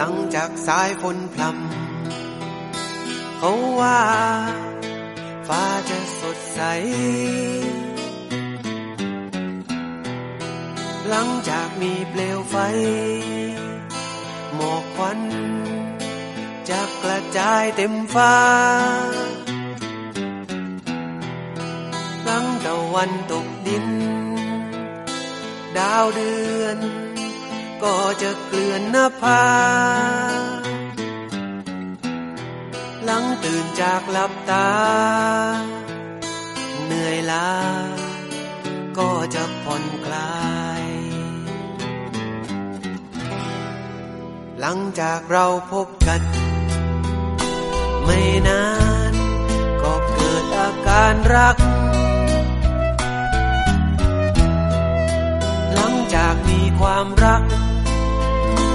หลังจากสายฝนพรำเขาว่าฟ้าจะสดใส หลังจากมีเปลวไฟ หมอกควันจะกระจายเต็มฟ้า หลังตะวันตกดิน ดาวเดือน ก็จะเกลื่อนหน้าผาหลังตื่นจากหลับตา เหนื่อยล้าก็จะผ่อนคลาย หลังจากเราพบกัน ไม่นาน ก็เกิดอาการรัก หลังจากมีความรัก